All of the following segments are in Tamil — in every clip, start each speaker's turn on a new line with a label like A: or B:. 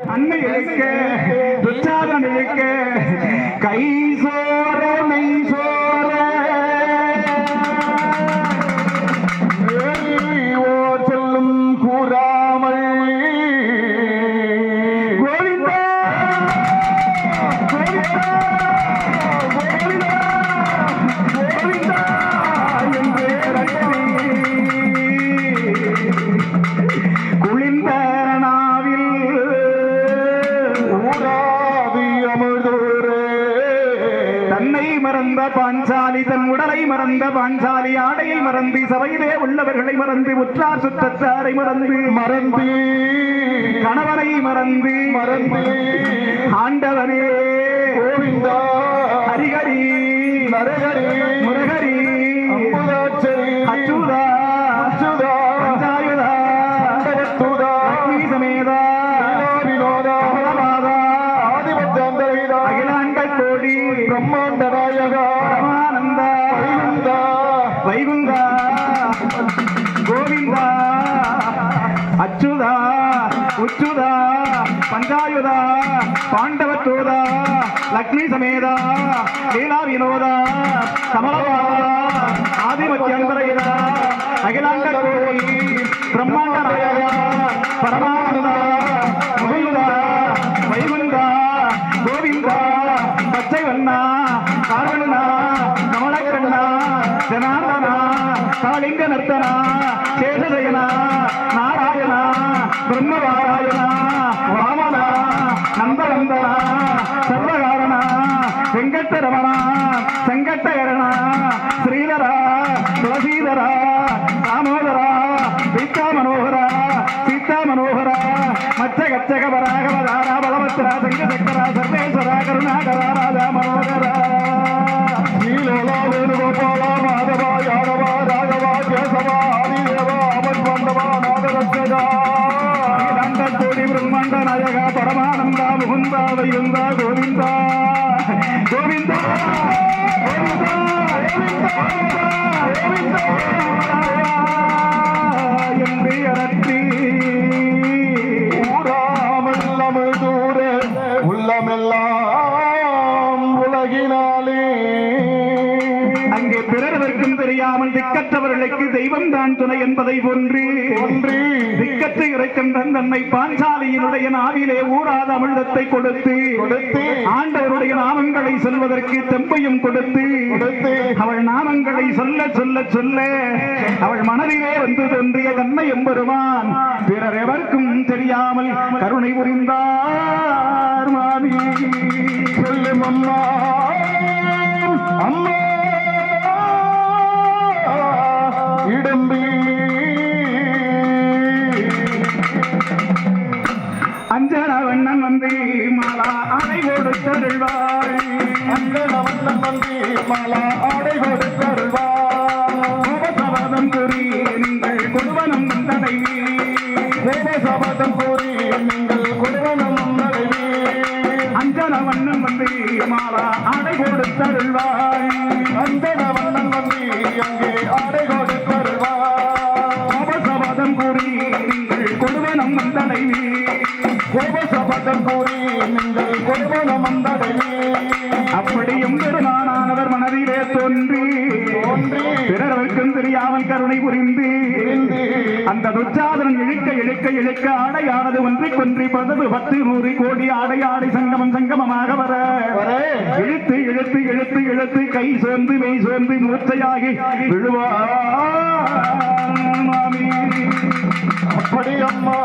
A: அன்னை இழுக்க துச்சாதன் இழுக்க கை சோர மெய் மறந்து சபையிலே உள்ளவர்களை மறந்து உற்றார் சுற்றத்தாரை மறந்து மறந்து கணவனை மறந்து மறந்து ஆண்டவனே கோவிந்தா ஹரிஹரி நரஹரி முரஹரி அம்புதாச்சரி அச்சுதா அச்சுதா பஞ்சாயுதா அண்டவத்துதா அக்னி சமேதா வினோதா அமலமாதா ஆதிபத்தாந்தரவிதா அகிலாண்ட கோடி பிரம்மாண்ட நாயகா அச்சுதா உச்சுதா பஞ்சாயுதா பாண்டவத்தோதா லக்ஷ்மி சமேதா லீலா வினோதா கமலவாதா ஆதிமத்தியந்தரைதா அகிலாண்ட கோடி பிரம்மாண்ட நாயகா பரமானந்தா முகுந்தா வைகுந்தா கோவிந்தா பச்சை வண்ணா காரணனா கமலக்கண்ணா ஜனார்தனா காளிங்க நர்த்தனா சேஷதயனா நாராயணா? பிரம்மவாராயணா? ராமனா? நந்தவந்தனா? சர்வகாரணா வெங்கட்டரமணா? செங்கட்டகரணா ஸ்ரீதரா? துளசீதரா? தாமோதரா? சீதா மனோகரா சீதா மனோகரா மச்ச கச்சக பராகவதாரா பலபத்ரா சங்க சக்கரா சர்வேஸ்வரா? கருணாகரா? ராஜா மனோகரா? பிரம்மாண்ட நாயகா பரமானந்தா முகுந்தா வைகுந்தா கோவிந்தா கோவிந்தா கோவிந்தா கோவிந்தா கோவிந்தா தெரியாமல் திக்கற்றவர்களுக்கு தெய்வம் தான் துணை என்பதை போன்று ஒன்று. திக்கற்ற இறைக்கின்றன் தன்னை பாஞ்சாலியினுடைய நாவிலே ஊராத அமிழ்தத்தை கொடுத்து கொடுத்து ஆண்டவருடைய நாமங்களை சொல்வதற்கு தெம்பையும் கொடுத்து கொடுத்து அவள் நாமங்களை சொல்ல சொல்ல சொல்ல அவள் மனதிலே வந்து தோன்றிய தன்மை எம்பெருமான் பிறர் எவர்க்கும் தெரியாமல் கருணை புரிந்தார் மாமி. சொல்லும் அம்மா அம்மா. இடம்பி. அஞ்சனவண்ணன் வந்து மாலா ஆடை கொடுத்தருள்வாள் அஞ்சன வண்ணன் வந்து மாலா ஆடை கொடுத்தருள்வாள் உபசவதம் கூறி நீங்கள் கொடுவனம் தந்தைவி உபசவதம் கூறி நீங்கள் குடும்பம் தடைவி அஞ்சனவண்ணன் வந்து மாலா ஆடை கொடுத்தருள்வாள் கூறி நீங்கள் கொடுவனம் வந்தடையே அப்படியும் பெருமானானவர் மனதிலே தோன்றி பிறர்க்கும் தெரியாமல் கருணை புரிந்து அந்த துச்சாதனன் இழுக்க இழுக்க இழுக்க ஆடையானது ஒன்றை கொன்றி பதவு பத்து நூறு கோடி ஆடை ஆடை சங்கமம் சங்கமமாக வர. இழுத்து இழுத்து இழுத்து இழுத்து கை சோர்ந்து மெய் சோர்ந்து மூர்ச்சையாகி விழுவார் மாமி. அப்படி அம்மா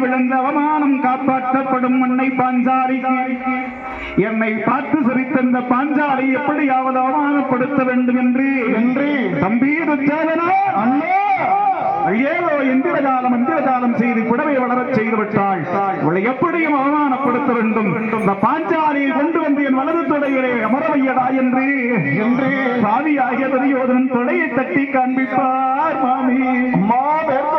A: விழுந்த அவமானம் காப்பாற்றப்படும் மண்ணை பாஞ்சாலிக்கு என்னை பார்த்து சிரித்த இந்த பாஞ்சாலி எப்படியாவது அவமானப்படுத்த வேண்டும் என்று. தம்பி துச்சாதனா அண்ணா. ஏதோ செய்து புடவை வளரச் செய்து விட்டாள். இவளை எப்படியும் அவமானப்படுத்த வேண்டும். இந்த பாஞ்சாலியை கொண்டு வந்து என் வலது தொடையிலே அமரவையடா என்று. என்று. சாவியாகிய துரியோதனன் தொடையை தட்டி காண்பிப்பார் மாமி.
B: நடக்கும்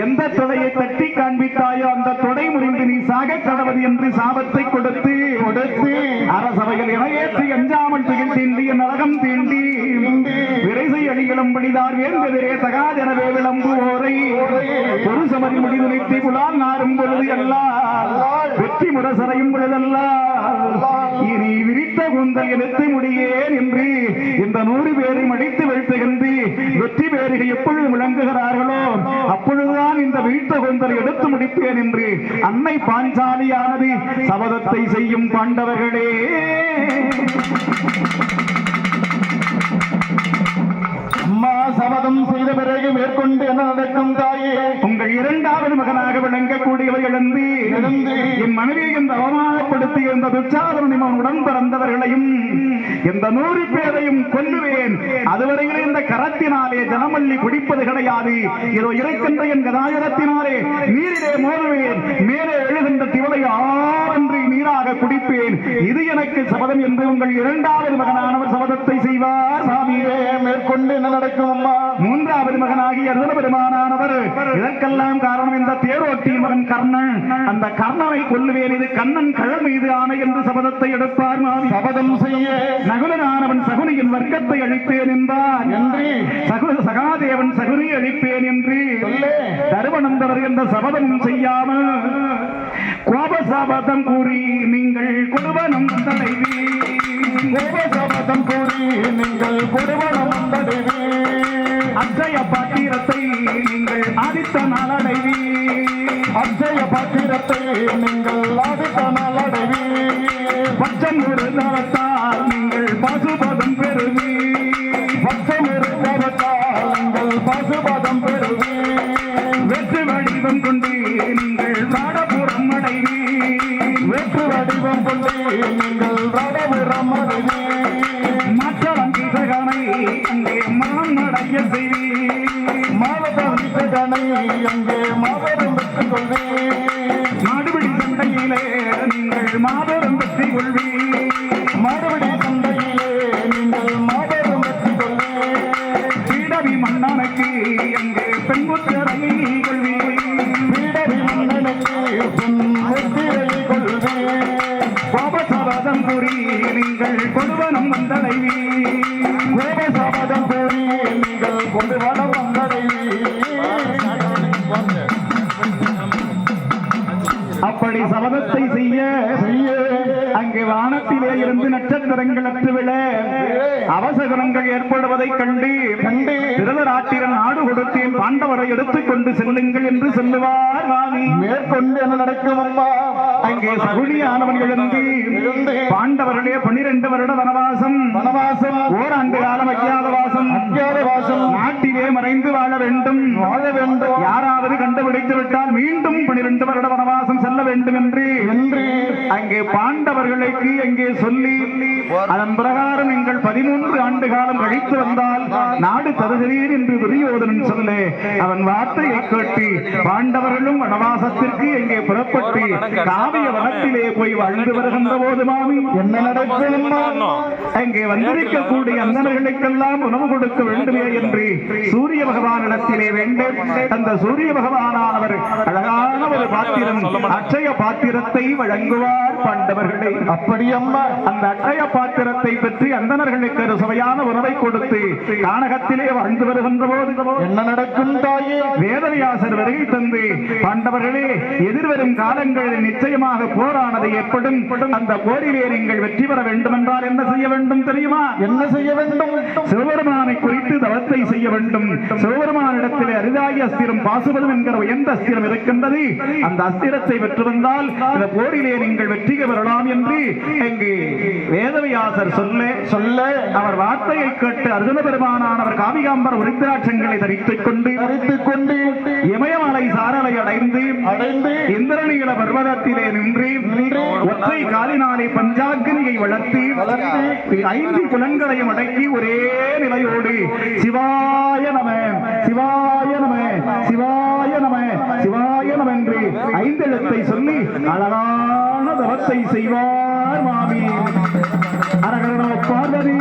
A: எந்த தொடையை தட்டி காண்பித்தாயோ அந்த தொடை முறிந்து நீ சாக கடவது என்று சாபத்தை கொடுத்து கொடுத்து அரசவையில் இணையேற்றி அஞ்சாமல் தீண்டி நரகம் தீண்டி விரைசை அடிகளும் படிதார் வேந்ததிரே தகாதெனவே விளம்புவோரை. ஒரு சமதி முடிவு நிறுத்தி புலால் நாரும் பொழுது எல்லாம் வெற்றி முரசறையும் பொழுதெல்லாம் இனி விரித்த குந்தல் எடுத்து முடியேன் என்று இந்த நூறு பேரை மடித்து வைத்துகின்றி வெற்றி பேர்கள் எப்பொழுது விளங்குகிறார்களோ அப்பொழுதுதான் இந்த வீழ்த்த குந்தல் எடுத்து முடிப்பேன் என்று அன்னை பாஞ்சாலியானது சபதத்தை செய்யும் பாண்டவர்களே.
B: என்ன நடக்கும் தாயே
A: உங்கள் இரண்டாவது மகனாக விளங்கக்கூடியவர் எழுந்து என் மனைவியை இந்த அவமானப்படுத்தி இந்த துச்சாதனம் உடன் பிறந்தவர்களையும் இந்த நூறு பேரையும் கொல்லுவேன். அதுவரையில் இந்த கரத்தினாலே ஜனமல்லி குடிப்பது கிடையாது. இதோ இருக்கின்ற என் கதாயுதத்தினாலே நீரிலே மோதுவேன். மேலே எழுகின்ற குடிப்பேன். இது எனக்கு சபதம் என்று உங்கள் இரண்டாவது மகனானவர் சபதத்தை செய்வார். சாமியே
B: மேற்கொண்டு என்ன நடக்கும் அம்மா?
A: மூன்றாவது மகனாகிய அர்ஜுன பெருமானானவர். இதற்கெல்லாம் காரணம் இந்த தேரோட்டிய மகன் கர்ணன். அந்த கர்ணனை கொல்லுவேன். இது கண்ணன் கழல் மீது ஆணை என்று சபதத்தை எடுப்பார் மாமி.
B: சபதம் செய்ய.
A: நகுலனானவன் சகுனியின் வர்க்கத்தை அழிப்பேன் என்பான்
B: என்று.
A: சகுல சகாதேவன் சகுனி அழிப்பேன் என்று.
B: சொல்லு.
A: தருமநந்தவர் என்ற சபதமும் செய்யாமல். கோபசாபதம் கூறி நீங்கள் கொடுவனம் தலைவி
B: கோபசாபதம் கூறி நீங்கள் கொடுவனம் தலைவி
A: அஜய பாத்திரத்தை நீங்கள் ஆதித்த நாளடைவி.
B: அஜய பாத்திரத்தை நீங்கள் ஆதித்த நாளடைவி.
A: பச்சம் ஒரு தரத்தால் நீங்கள் பசுபதம் பெறுவீர்.
B: மாவட்டனை அங்கே மாபெரும் வெற்றி கொள்வே
A: மாடுபடி சண்டையிலே நீங்கள் மாபெரும் வெற்றி கொள்வி
B: மாடுபடி சந்தையிலே நீங்கள் மாபெரும் வெற்றி கொள்வே
A: பீடவி மன்னனுக்கு அங்கே பெண்குத்தரை கொள்வி
B: பீடவி மன்னனுக்கு பின் முத்திரை கொள்வே
A: கோபசபதம் கூறி நீங்கள் கொடுவனம் வந்தடைவி இருந்து நட்சத்திரங்கள் விழ அவசரங்கள் ஏற்படுவதைக் கண்டு
B: கண்டு.
A: திருதராட்டிரன் நாடு கொடுத்தேன். பாண்டவரை எடுத்துக் கொண்டு செல்லுங்கள் என்று சொல்லுவார்
B: மேற்கொண்டு என்ன நடக்கும் அம்மா
A: அங்கே சகுனியானவன் எழுந்து பாண்டவர்களே பன்னிரண்டு வருட வனவாசம்.
B: வனவாசம்.
A: ஓராண்டு காலம் அஜ்ஞாதவாசம் நாட்டிலே மறைந்து வாழ வேண்டும்.
B: வாழ வேண்டும்.
A: யாராவது கண்டுபிடித்து விட்டால் மீண்டும் பனிரெண்டு வருட வனவாசம் செல்ல வேண்டும் என்று. அங்கே பாண்டவர்களுக்கு அங்கே சொல்லி அதன் பிரகாரம் நீங்கள் பதிமூன்று ஆண்டு காலம் கழித்து வந்தால் நாடு தருகிறேன் என்று துரியோதனன் சொல்ல அவன் வார்த்தையை கேட்டு பாண்டவர்களும் வனவாசத்திற்கு அங்கே புறப்பட்டு காவிய வனத்திலே போய் வாழ்ந்து வருகின்ற போது மாமி
B: என்ன நடக்கும்
A: அங்கே வந்திருக்கக்கூடிய அந்தனர்களுக்கெல்லாம் உணவு கொடுக்க வேண்டுமே என்று சூரிய பகவானிடத்திலே வேண்டும். அந்த சூரிய பகவானானவர் அழகான ஒரு பாத்திரம் அட்சய பாத்திரத்தை வழங்குவார் பாண்டவர்களை.
B: அப்படி அம்மா.
A: அந்த அட்சய பாத்திரத்தை பற்றி அந்தணர்களுக்கு ஒரு சுவையான உணவை கொடுத்து கானகத்திலே வாழ்ந்து வருகின்ற போது
B: என்ன நடக்கும் தாயே?
A: வேதவியாசர் வருகை தந்து பாண்டவர்களே எதிர்வரும் காலங்களில் நிச்சயமாக போரானது ஏற்படும். அந்த போரிலே நீங்கள் வெற்றி பெற வேண்டும் என்றால் என்ன செய்ய வேண்டும் தெரியுமா?
B: என்ன செய்ய வேண்டும்?
A: சிவபெருமானை தவத்தை செய்ய வேண்டும். சிவபெருமானிடத்திலே அரிதாகி அஸ்திரம் பாசுபதம் என்கிற உயர்ந்த அஸ்திரம் இருக்கின்றது. அந்த அஸ்திரத்தை பெற்று வந்தால் இந்த போரிலே நீங்கள் வெற்றி பெறலாம் என்று இங்கு வேதவியாசர் சொல்ல
B: சொல்ல
A: அவர் வார்த்தையை கேட்டு அர்ஜுன பெருமானானவர் காவிகாம்பர் உரித்திராட்சங்களை தரித்துக் கொண்டு
B: தரித்துக் கொண்டு
A: இமயமலை சாரலை அடைந்து
B: அடைந்து
A: இந்திரநீல பர்வதத்திலே நின்று ஒற்றை காலினாலே பஞ்சாக்கினியை வளர்த்தி
B: வளர்த்து
A: ஐந்து புலன்களையும் அடக்கி ஒரே நிலையோடு. சிவாய நம சிவாய நம சிவாய நம சிவாய நம என்று ஐந்தெழுத்தை சொல்லி அழகான தவத்தை செய்வார் மாமி. அப்படி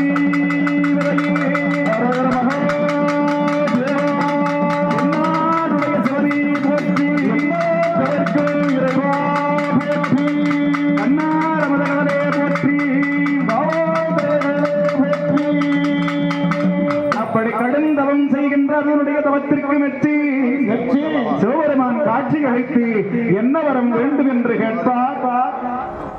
A: தவம் தவத்திற்கு
B: வெற்றி
A: சிவபெருமான் காட்சி அளித்து என்ன வரம் வேண்டும் என்று கேட்பார்.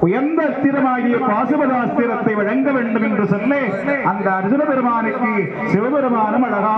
A: உயர்ந்த அஸ்திரமாகிய பாசுபதாஸ்திரத்தை வழங்க வேண்டும் என்று சொல்லி அந்த அர்ஜுன பெருமானுக்கு சிவபெருமானும் அழகா